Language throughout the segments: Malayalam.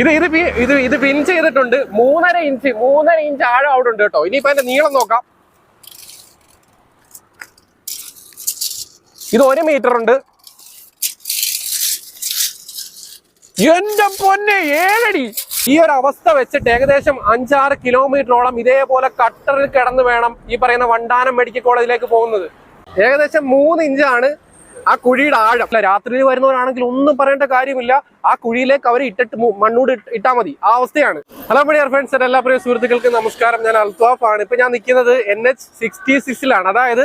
ഇത് ഇത് ഇത് ഇത് പിൻ ചെയ്തിട്ടുണ്ട്. മൂന്നര ഇഞ്ച് മൂന്നര ഇഞ്ച് ആഴം അവിടെ ഉണ്ട് കേട്ടോ. ഇനിയിപ്പോ അതിന്റെ നീളം നോക്കാം. ഇത് ഒരു മീറ്റർ ഉണ്ട്. എന്റെ പൊന്നെ ഏഴടി. ഈ ഒരു അവസ്ഥ വെച്ചിട്ട് ഏകദേശം അഞ്ചാറ് കിലോമീറ്ററോളം ഇതേപോലെ കട്ടറിൽ കിടന്ന് വേണം ഈ പറയുന്ന വണ്ടാനം മെഡിക്കൽ കോളേജിലേക്ക് പോകുന്നത്. ഏകദേശം മൂന്ന് ഇഞ്ചാണ് ആ കുഴിയുടെ ആഴം. രാത്രിയിൽ വരുന്നവരാണെങ്കിൽ ഒന്നും പറയേണ്ട കാര്യമില്ല. ആ കുഴിയിലേക്ക് അവർ ഇട്ടിട്ട് മണ്ണൂട് ഇട്ടാൽ മതി. ആ അവസ്ഥയാണ്. ഹലോ മണിയർ ഫ്രണ്ട്സ് എല്ലാ പ്രിയ സുഹൃത്തുക്കൾക്കും നമസ്കാരം. ഞാൻ അൽത്വാഫ് ആണ്. ഇപ്പൊ ഞാൻ നിൽക്കുന്നത് എൻ എച്ച് സിക്സ്റ്റി സിക്സിലാണ് അതായത്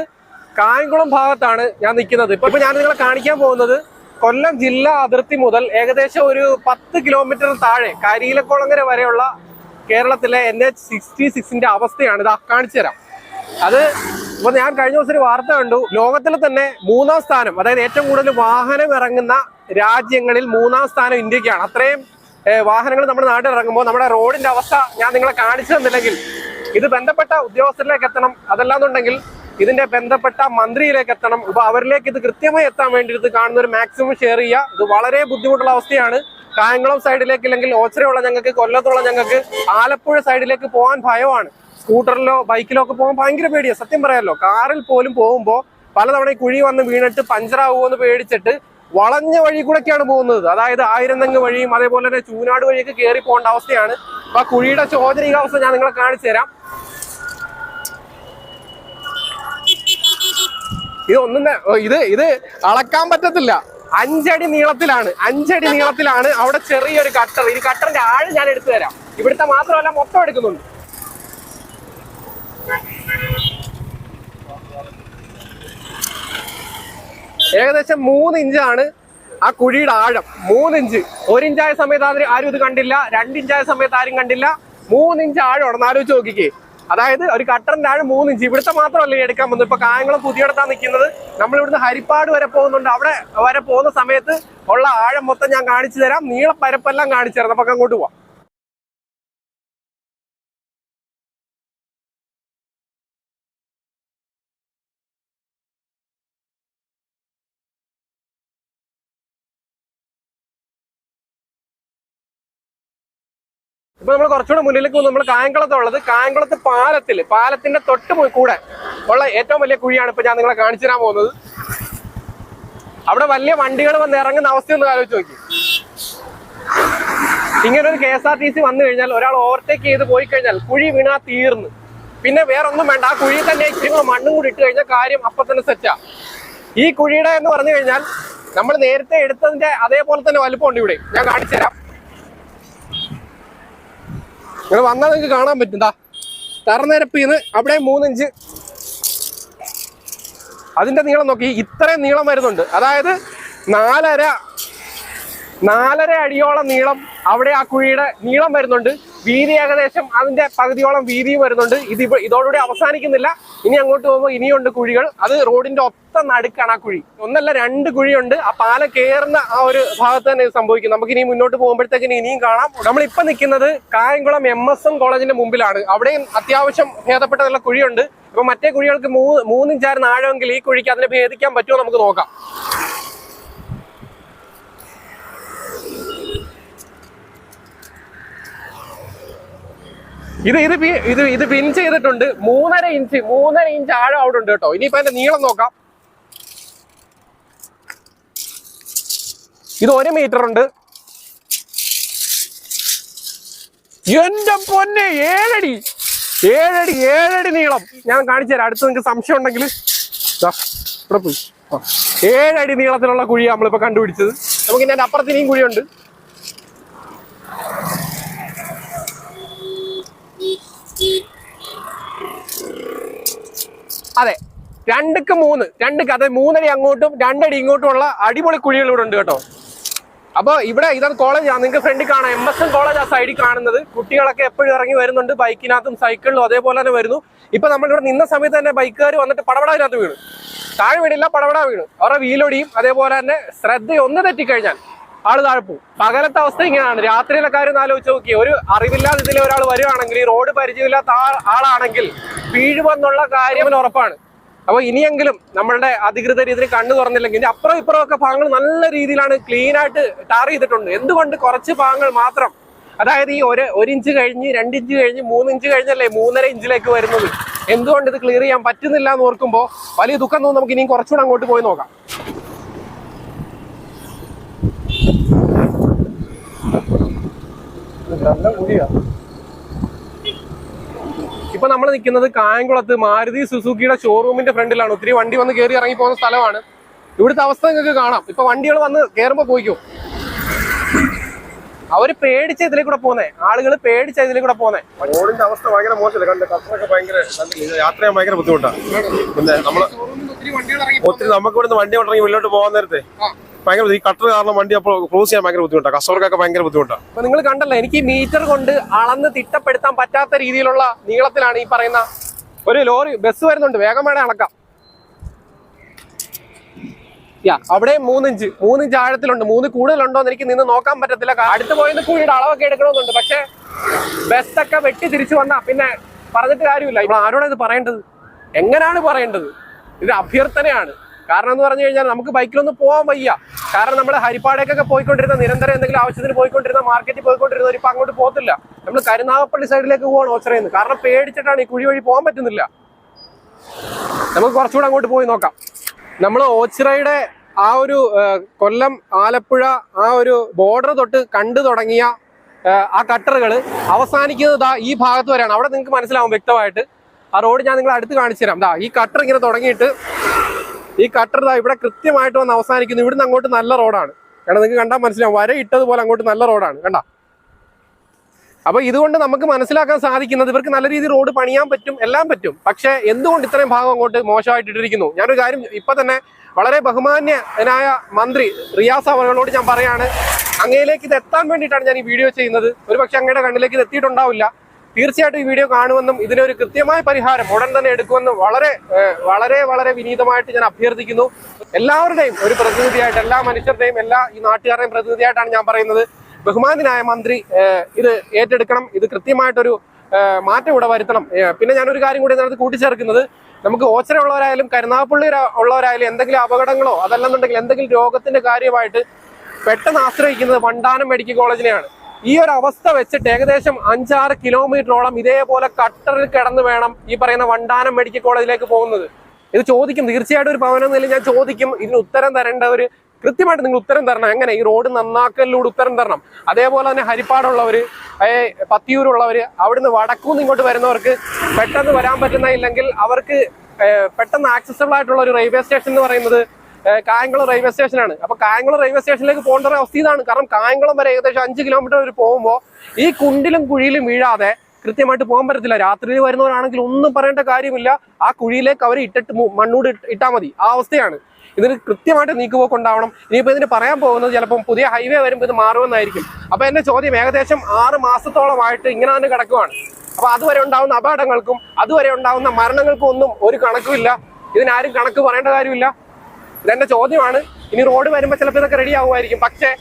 കായംകുളം ഭാഗത്താണ് ഞാൻ നിൽക്കുന്നത്. ഇപ്പൊ ഞാൻ നിങ്ങളെ കാണിക്കാൻ പോകുന്നത് കൊല്ലം ജില്ലാ അതിർത്തി മുതൽ ഏകദേശം ഒരു പത്ത് കിലോമീറ്റർ താഴെ കരിയിലക്കുളങ്ങര വരെയുള്ള കേരളത്തിലെ എൻ എച്ച് സിക്സ്റ്റി സിക്സിന്റെ അവസ്ഥയാണ്. ഇത് കാണിച്ചു തരാം. അത് ഇപ്പൊ ഞാൻ കഴിഞ്ഞ ദിവസം ഒരു വാർത്ത കണ്ടു. ലോകത്തിൽ തന്നെ മൂന്നാം സ്ഥാനം അതായത് ഏറ്റവും കൂടുതൽ വാഹനം ഇറങ്ങുന്ന രാജ്യങ്ങളിൽ മൂന്നാം സ്ഥാനം ഇന്ത്യക്കാണ്. അത്രയും വാഹനങ്ങൾ നമ്മുടെ നാട്ടിൽ ഇറങ്ങുമ്പോൾ നമ്മുടെ റോഡിന്റെ അവസ്ഥ ഞാൻ നിങ്ങളെ കാണിച്ചു തന്നില്ലെങ്കിൽ ഇത് ബന്ധപ്പെട്ട ഉദ്യോഗസ്ഥരിലേക്ക് എത്തണം. അതല്ലാന്നുണ്ടെങ്കിൽ ഇതിന്റെ ബന്ധപ്പെട്ട മന്ത്രിയിലേക്ക് എത്തണം. അപ്പൊ അവരിലേക്ക് ഇത് കൃത്യമായി എത്താൻ വേണ്ടി ഇത് കാണുന്ന ഒരു മാക്സിമം ഷെയർ ചെയ്യുക. ഇത് വളരെ ബുദ്ധിമുട്ടുള്ള അവസ്ഥയാണ്. കായംകുളം സൈഡിലേക്ക് ഇല്ലെങ്കിൽ ഓച്ചറയുള്ള ഞങ്ങൾക്ക് കൊല്ലത്തുള്ള ഞങ്ങൾക്ക് ആലപ്പുഴ സൈഡിലേക്ക് പോകാൻ ഭയമാണ്. സ്കൂട്ടറിലോ ബൈക്കിലോ ഒക്കെ പോകാൻ ഭയങ്കര പേടിയാണ് സത്യം പറയാമല്ലോ കാറിൽ പോലും പോകുമ്പോൾ പലതവണ കുഴി വന്ന് വീണിട്ട് പഞ്ചറാവുമോ എന്ന് പേടിച്ചിട്ട് വളഞ്ഞ വഴി കൂടെയൊക്കെയാണ് പോകുന്നത്. അതായത് ആയിരന്തങ്ങ് വഴിയും അതേപോലെ തന്നെ ചൂനാട് വഴിയൊക്കെ കയറി പോകേണ്ട അവസ്ഥയാണ്. അപ്പൊ ആ കുഴിയുടെ ചോദനീക അവസ്ഥ ഞാൻ നിങ്ങളെ കാണിച്ചു തരാം. ഇത് ഒന്നും ത- ഇത് ഇത് അളക്കാൻ പറ്റത്തില്ല. അഞ്ചടി നീളത്തിലാണ് അഞ്ചടി നീളത്തിലാണ് അവിടെ ചെറിയൊരു കട്ടർ ഈ കട്ടറിന്റെ ആഴം ഞാൻ എടുത്തു തരാം. ഇവിടുത്തെ മാത്രമല്ല മൊത്തം എടുക്കുന്നുണ്ട്. ഏകദേശം മൂന്ന് ഇഞ്ചാണ് ആ കുഴിയുടെ ആഴം. മൂന്ന് ഇഞ്ച്. ഒരു ഇഞ്ചായ സമയത്ത് ആരും ആരും ഇത് കണ്ടില്ല. രണ്ട് ഇഞ്ചായ സമയത്ത് ആരും കണ്ടില്ല. മൂന്ന് ഇഞ്ച് ആഴമാണ് ഒന്ന് ആലോചിച്ച് നോക്കിക്കേ. അതായത് ഒരു കട്ടറിന്റെ ആഴം മൂന്ന് ഇഞ്ച്. ഇവിടുത്തെ മാത്രമല്ല എടുക്കാൻ പോകുന്നത്. ഇപ്പൊ കായംകുളം പുതിയടത്താണ് നിൽക്കുന്നത്. നമ്മൾ ഇവിടുന്ന് ഹരിപ്പാട് വരെ പോകുന്നുണ്ട്. അവിടെ വരെ പോകുന്ന സമയത്ത് ഉള്ള ആഴം മൊത്തം ഞാൻ കാണിച്ചു തരാം. നീളപ്പരപ്പെല്ലാം കാണിച്ചു തരാം. നമുക്ക് അങ്ങോട്ട് പോവാം. ഇപ്പൊ നമ്മൾ കുറച്ചുകൂടെ മുന്നിലേക്ക് നമ്മൾ കായംകുളത്തുള്ളത്. കായംകുളത്ത് പാലത്തിൽ പാലത്തിന്റെ തൊട്ട് കൂടെ ഉള്ള ഏറ്റവും വലിയ കുഴിയാണ് ഇപ്പൊ ഞാൻ നിങ്ങളെ കാണിച്ചു തരാൻ പോകുന്നത്. അവിടെ വലിയ വണ്ടികൾ വന്ന് ഇറങ്ങുന്ന അവസ്ഥയൊന്നും ആലോചിച്ച് നോക്കി. ഇങ്ങനെ ഒരു K S R T C വന്നു കഴിഞ്ഞാൽ ഒരാൾ ഓവർടേക്ക് ചെയ്ത് പോയി കഴിഞ്ഞാൽ കുഴി വീണാ തീർന്ന്. പിന്നെ വേറെ ഒന്നും വേണ്ട. ആ കുഴി തന്നെ ഇച്ചിരി മണ്ണും കൂടി ഇട്ട് കഴിഞ്ഞാൽ കാര്യം അപ്പൊ തന്നെ സെറ്റാ ഈ കുഴിയുടെ എന്ന് പറഞ്ഞു കഴിഞ്ഞാൽ നമ്മൾ നേരത്തെ എടുത്തതിന്റെ അതേപോലെ തന്നെ വലുപ്പമുണ്ട് ഇവിടെ. ഞാൻ കാണിച്ചു തരാം. നിങ്ങൾ വന്നാൽ നിങ്ങൾക്ക് കാണാൻ പറ്റും. ദാ തറനിരപ്പിന്ന് അവിടെ മൂന്നിഞ്ച്. അതിന്റെ നീളം നോക്കി ഇത്രയും നീളം വരുന്നുണ്ട്. അതായത് നാലര നാലര അടിയോളം നീളം അവിടെ ആ കുഴിയുടെ നീളം വരുന്നുണ്ട്. വീതി ഏകദേശം അതിന്റെ പകുതിയോളം വീതിയും വരുന്നുണ്ട്. ഇത് ഇതോടുകൂടി അവസാനിക്കുന്നില്ല. ഇനി അങ്ങോട്ട് പോകുമ്പോൾ ഇനിയുണ്ട് കുഴികൾ. അത് റോഡിന്റെ ഒത്ത നടുക്കാണ് ആ കുഴി. ഒന്നല്ല രണ്ട് കുഴിയുണ്ട്. ആ പാലം കയറുന്ന ആ ഒരു ഭാഗത്ത് തന്നെ ഇത് സംഭവിക്കും. നമുക്ക് ഇനി മുന്നോട്ട് പോകുമ്പോഴത്തേക്കിന് ഇനിയും കാണാം. നമ്മളിപ്പോ നിൽക്കുന്നത് കായംകുളം എം എസ് എം കോളേജിന്റെ മുമ്പിലാണ്. അവിടെയും അത്യാവശ്യം ഭേദപ്പെട്ടതുള്ള കുഴിയുണ്ട്. അപ്പൊ മറ്റേ കുഴികൾക്ക് മൂന്ന് മൂന്നിഞ്ചായിരുന്ന ആഴമെങ്കിൽ ഈ കുഴിക്ക് അതിനെ ഭേദിക്കാൻ പറ്റുമോ നമുക്ക് നോക്കാം. ഇത് ഇത് ഇത് ഇത് പിൻ ചെയ്തിട്ടുണ്ട്. മൂന്നര ഇഞ്ച് മൂന്നര ഇഞ്ച് ആഴം അവിടെ ഉണ്ട് കേട്ടോ. ഇനിയിപ്പോ അതിന്റെ നീളം നോക്കാം. ഇത് ഒരു മീറ്റർ ഉണ്ട്. എന്റെ പൊന്നെ ഏഴടി. ഏഴടി ഏഴടി നീളം. ഞാൻ കാണിച്ചു തരാം. അടുത്ത് നിങ്ങൾക്ക് സംശയം ഉണ്ടെങ്കിൽ. ഏഴടി നീളത്തിലുള്ള കുഴി നമ്മളിപ്പോ കണ്ടുപിടിച്ചത്. നമുക്ക് ഇതിന്റെ അപ്പുറത്തിനെയും കുഴിയുണ്ട്. അതെ. രണ്ടുക്ക് മൂന്ന്. രണ്ടുക്ക് അതായത് മൂന്നടി അങ്ങോട്ടും രണ്ടടി ഇങ്ങോട്ടും ഉള്ള അടിപൊളി കുഴികൾ ഇവിടെ ഉണ്ട് കേട്ടോ. അപ്പോൾ ഇവിടെ ഇതാണ് കോളേജ് നിങ്ങൾക്ക് ഫ്രണ്ടിൽ കാണാം. എം എസ് എൻ കോളേജ് ആ സൈഡിൽ കാണുന്നത്. കുട്ടികളൊക്കെ എപ്പോഴും ഇറങ്ങി വരുന്നുണ്ട്. ബൈക്കിനകത്തും സൈക്കിളിലും അതേപോലെ തന്നെ വരുന്നു. ഇപ്പൊ നമ്മളിവിടെ നിന്ന സമയത്ത് തന്നെ ബൈക്കുകാർ വന്നിട്ട് പടപടതിനകത്ത് വീണു. താഴെ വീണില്ല പടപട വീണു. അവരുടെ വീലൊടിയും അതേപോലെ തന്നെ ശ്രദ്ധ ഒന്ന് തെറ്റിക്കഴിഞ്ഞാൽ ആൾ താഴെ പോകും പകലത്തെ അവസ്ഥ ഇങ്ങനെയാണ്. രാത്രിയിലെ കാര്യം ആലോചിച്ച് നോക്കി ഒരു അറിവില്ലാതെ ഇതിലെ ഒരാൾ വരുവാണെങ്കിൽ ഈ റോഡ് പരിചയമില്ലാത്ത ആളാണെങ്കിൽ വീഴുമെന്നുള്ള കാര്യം ഉറപ്പാണ്. അപ്പൊ ഇനിയെങ്കിലും നമ്മളുടെ അധികൃതർ ഇതിന് കണ്ണു തുറന്നില്ലെങ്കിൽ അപ്പുറം ഇപ്പുറം ഒക്കെ ഭാഗങ്ങൾ നല്ല രീതിയിലാണ് ക്ലീൻ ആയിട്ട് ടാർ ചെയ്തിട്ടുണ്ട്. എന്തുകൊണ്ട് കുറച്ച് ഭാഗങ്ങൾ മാത്രം? അതായത് ഈ ഒരു ഒരു ഇഞ്ച് കഴിഞ്ഞ് രണ്ട് ഇഞ്ച് കഴിഞ്ഞ് മൂന്ന് ഇഞ്ച് കഴിഞ്ഞല്ലേ മൂന്നര ഇഞ്ചിലേക്ക് വരുന്നത്? എന്തുകൊണ്ട് ഇത് ക്ലിയർ ചെയ്യാൻ പറ്റുന്നില്ല എന്ന് ഓർക്കുമ്പോൾ വലിയ ദുഃഖം തോന്നും. നമുക്ക് ഇനിയും കുറച്ചുകൂടെ അങ്ങോട്ട് പോയി നോക്കാം. ഇപ്പൊ നമ്മൾ നിൽക്കുന്നത് കായംകുളത്ത് മാരുതി സുസുക്കിയുടെ ഷോറൂമിന്റെ ഫ്രണ്ടിലാണ്. ഒത്തിരി വണ്ടി വന്ന് കയറി ഇറങ്ങി പോകുന്ന സ്ഥലമാണ്. ഇവിടുത്തെ അവസ്ഥ നിങ്ങൾക്ക് കാണാം. ഇപ്പൊ വണ്ടികൾ വന്ന് കയറുമ്പോ പോയിക്കോ. അവർ പേടിച്ച ഇതിലേ കൂടെ പോന്നെ. ആളുകൾ പേടിച്ച ഇതിലേ കൂടെ പോന്നെ. റോഡിന്റെ അവസ്ഥ ഭയങ്കര മോശമല്ലേ കണ്ട് കട്ടറൊക്കെ ഭയങ്കര? യാത്ര ചെയ്യാൻ ഭയങ്കര ബുദ്ധിമുട്ടാണ് പിന്നെ നമ്മൾ ഒത്തിരി നമുക്ക് ഇവിടുന്ന് വണ്ടി കൊണ്ടിറങ്ങി മുന്നോട്ട് പോകാൻ നേരത്തെ. ഭയങ്കര ഈ കട്ടർ കാരണം വണ്ടി അപ്പോൾ ക്ലോസ് ചെയ്യാൻ ഭയങ്കര ബുദ്ധിമുട്ടാണ് കസ്റ്റമർക്കൊക്കെ ഭയങ്കര ബുദ്ധിമുട്ടാണ് അപ്പൊ നിങ്ങൾ കണ്ടല്ലോ എനിക്ക് മീറ്റർ കൊണ്ട് അളന്ന് തിട്ടപ്പെടുത്താൻ പറ്റാത്ത രീതിയിലുള്ള നീളത്തിലാണ് ഈ പറയുന്ന ഒരു ലോറി ബസ് വരുന്നുണ്ട്. വേഗം വേണേ അളക്കാം യാ അവിടെ മൂന്നിഞ്ച് മൂന്നിഞ്ച് ആഴത്തിലുണ്ട്. മൂന്ന് കൂടുതലുണ്ടോ എന്ന് എനിക്ക് നിന്ന് നോക്കാൻ പറ്റത്തില്ല. അടുത്ത് പോയത് കുഴിയുടെ അളവൊക്കെ എടുക്കണമെന്നുണ്ട്. പക്ഷെ ബസ്സൊക്കെ വെട്ടി തിരിച്ചു വന്നാ പിന്നെ പറഞ്ഞിട്ട് കാര്യമില്ല. ഇപ്പൊ ആരോടാ ഇത് പറയേണ്ടത്? എങ്ങനെയാണ് പറയേണ്ടത്? ഇത് അഭ്യർത്ഥനയാണ്. കാരണം എന്ന് പറഞ്ഞു കഴിഞ്ഞാൽ നമുക്ക് ബൈക്കിലൊന്നും പോകാൻ വയ്യ. കാരണം നമ്മൾ ഹരിപ്പാടേക്കൊക്കെ പോയിക്കൊണ്ടിരുന്ന നിരന്തരം എന്തെങ്കിലും ആവശ്യത്തിന് പോയിക്കൊണ്ടിരുന്ന മാർക്കറ്റിൽ പോയിക്കൊണ്ടിരുന്നവർ ഇപ്പം അങ്ങോട്ട് പോകത്തില്ല. നമ്മൾ കരുനാഗപ്പള്ളി സൈഡിലേക്ക് പോകണം ഓച്ചറയിൽ കാരണം പേടിച്ചിട്ടാണ് ഈ കുഴി വഴി പോകാൻ പറ്റുന്നില്ല. നമുക്ക് കുറച്ചുകൂടെ അങ്ങോട്ട് പോയി നോക്കാം. നമ്മൾ ഓച്ചിറയുടെ ആ ഒരു കൊല്ലം ആലപ്പുഴ ആ ഒരു ബോർഡർ തൊട്ട് കണ്ടു തുടങ്ങിയ ആ, ആ കട്ടറുകൾ അവസാനിക്കുന്നത് ദാ ഈ ഭാഗത്ത് വരെയാണ്. അവിടെ നിങ്ങൾക്ക് മനസ്സിലാവും വ്യക്തമായിട്ട്. ആ റോഡ് ഞാൻ നിങ്ങളെ അടുത്ത് കാണിച്ചു തരാം ദാ ഈ കട്ടർ ഇങ്ങനെ തുടങ്ങിയിട്ട് ഈ കട്ടർ ഇവിടെ കൃത്യമായിട്ട് വന്ന് അവസാനിക്കുന്നു. ഇവിടുന്ന് അങ്ങോട്ട് നല്ല റോഡാണ്. കാരണം നിങ്ങൾക്ക് കണ്ടാൽ മനസ്സിലാവും. വര ഇട്ടതുപോലെ അങ്ങോട്ട് നല്ല റോഡാണ്. കണ്ട? അപ്പൊ ഇതുകൊണ്ട് നമുക്ക് മനസ്സിലാക്കാൻ സാധിക്കുന്നത് ഇവർക്ക് നല്ല രീതിയിൽ റോഡ് പണിയാൻ പറ്റും എല്ലാം പറ്റും. പക്ഷേ എന്തുകൊണ്ട് ഇത്രയും ഭാഗം അങ്ങോട്ട് മോശമായിട്ട് ഇട്ടിരിക്കുന്നു? ഞാനൊരു കാര്യം ഇപ്പൊ തന്നെ വളരെ ബഹുമാന്യനായ മന്ത്രി റിയാസ് അവരോട് ഞാൻ പറയാണ് അങ്ങയിലേക്ക് ഇത് എത്താൻ വേണ്ടിയിട്ടാണ് ഞാൻ ഈ വീഡിയോ ചെയ്യുന്നത്. ഒരു പക്ഷെ അങ്ങയുടെ കണ്ണിലേക്ക് ഇത് എത്തിയിട്ടുണ്ടാവില്ല. തീർച്ചയായിട്ടും ഈ വീഡിയോ കാണുമെന്നും ഇതിനൊരു കൃത്യമായ പരിഹാരം ഉടൻ തന്നെ എടുക്കുമെന്നും വളരെ വളരെ വളരെ വിനീതമായിട്ട് ഞാൻ അഭ്യർത്ഥിക്കുന്നു. എല്ലാവരുടെയും ഒരു പ്രതിനിധിയായിട്ട് എല്ലാ മനുഷ്യരുടെയും എല്ലാ ഈ നാട്ടുകാരുടെയും പ്രതിനിധിയായിട്ടാണ് ഞാൻ പറയുന്നത്. ബഹുമാനായ മന്ത്രി ഇത് ഏറ്റെടുക്കണം. ഇത് കൃത്യമായിട്ടൊരു മാറ്റം ഇവിടെ വരുത്തണം. പിന്നെ ഞാനൊരു കാര്യം കൂടി ഇതിനകത്ത് കൂട്ടിച്ചേർക്കുന്നത്. നമുക്ക് ഓച്ചര ഉള്ളവരായാലും കരുനാഗപ്പള്ളി ഉള്ളവരായാലും എന്തെങ്കിലും അപകടങ്ങളോ അതല്ലെന്നുണ്ടെങ്കിൽ എന്തെങ്കിലും രോഗത്തിന്റെ കാര്യമായിട്ട് പെട്ടെന്ന് ആശ്രയിക്കുന്നത് വണ്ടാനം മെഡിക്കൽ കോളേജിനെയാണ്. ഈ ഒരു അവസ്ഥ വെച്ചിട്ട് ഏകദേശം അഞ്ചാറ് കിലോമീറ്ററോളം ഇതേപോലെ കട്ടറിൽ കിടന്ന് വേണം ഈ പറയുന്ന വണ്ടാനം മെഡിക്കൽ കോളേജിലേക്ക് പോകുന്നത്. ഇത് ചോദിക്കും തീർച്ചയായിട്ടും ഒരു ഭവനം എന്ന നിലയിൽ ഞാൻ ചോദിക്കും ഇതിന് ഉത്തരം തരേണ്ട ഒരു കൃത്യമായിട്ട് നിങ്ങൾ ഉത്തരം തരണം. എങ്ങനെ? ഈ റോഡ് നന്നാക്കലിലൂടെ ഉത്തരം തരണം. അതേപോലെ തന്നെ ഹരിപ്പാടുള്ളവര് പത്തിയൂരുള്ളവർ അവിടുന്ന് വടക്കൂന്ന് ഇങ്ങോട്ട് വരുന്നവർക്ക് പെട്ടെന്ന് വരാൻ പറ്റുന്ന ഇല്ലെങ്കിൽ അവർക്ക് പെട്ടെന്ന് ആക്സസബിൾ ആയിട്ടുള്ള ഒരു റെയിൽവേ സ്റ്റേഷൻ എന്ന് പറയുന്നത് കായംകുളം റെയിൽവേ സ്റ്റേഷനാണ് അപ്പൊ കായംകുളം റെയിൽവേ സ്റ്റേഷനിലേക്ക് പോകേണ്ട ഒരു അവസ്ഥ ഇതാണ്. കാരണം കായംകുളം വരെ ഏകദേശം അഞ്ച് കിലോമീറ്റർ വരെ പോകുമ്പോൾ ഈ കുണ്ടിലും കുഴിയിലും വീഴാതെ കൃത്യമായിട്ട് പോകാൻ പറ്റത്തില്ല. രാത്രിയിൽ വരുന്നവരാണെങ്കിൽ ഒന്നും പറയേണ്ട കാര്യമില്ല. ആ കുഴിയിലേക്ക് അവർ ഇട്ടിട്ട് മണ്ണൂട് ഇട്ടാൽ മതി. ആ അവസ്ഥയാണ്. ഇതിന് കൃത്യമായിട്ട് നീക്കുപോക്ക് ഉണ്ടാവണം ഇനിയിപ്പോൾ ഇതിന് പറയാൻ പോകുന്നത് ചിലപ്പം പുതിയ ഹൈവേ വരുമ്പോൾ ഇത് മാറുമെന്നായിരിക്കും. അപ്പൊ എന്റെ ചോദ്യം ഏകദേശം ആറ് മാസത്തോളമായിട്ട് ഇങ്ങനെ തന്നെ കിടക്കുവാണ്. അപ്പോൾ അതുവരെ ഉണ്ടാകുന്ന അപകടങ്ങൾക്കും അതുവരെ ഉണ്ടാകുന്ന മരണങ്ങൾക്കും ഒന്നും ഒരു കണക്കുമില്ല. ഇതിനാരും കണക്ക് പറയേണ്ട കാര്യമില്ല. ഇതെന്റെ ചോദ്യമാണ്. ഇനി റോഡ് വരുമ്പോൾ ചിലപ്പോ ഇതൊക്കെ റെഡി ആവുമായിരിക്കും. പക്ഷേ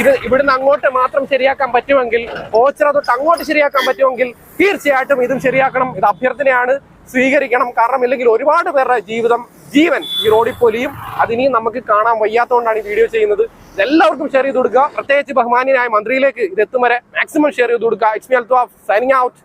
ഇത് ഇവിടുന്ന് അങ്ങോട്ട് മാത്രം ശരിയാക്കാൻ പറ്റുമെങ്കിൽ ഓച്ചിറ തൊട്ട് അങ്ങോട്ട് ശരിയാക്കാൻ പറ്റുമെങ്കിൽ തീർച്ചയായിട്ടും ഇതും ശരിയാക്കണം. ഇത് അഭ്യർത്ഥനയാണ്. സ്വീകരിക്കണം. കാരണം ഇല്ലെങ്കിൽ ഒരുപാട് പേരുടെ ജീവിതം ജീവൻ ഈ റോഡിൽ പൊലിയും. അതിനെയും നമുക്ക് കാണാൻ വയ്യാത്തതുകൊണ്ടാണ് ഈ വീഡിയോ ചെയ്യുന്നത്. എല്ലാവർക്കും ഷെയർ ചെയ്ത് കൊടുക്കുക. പ്രത്യേകിച്ച് ബഹുമാന്യനായ മന്ത്രിയിലേക്ക് ഇത് എത്തും വരെ മാക്സിമം ഷെയർ ചെയ്ത് കൊടുക്കുക. It's me Althaf signing out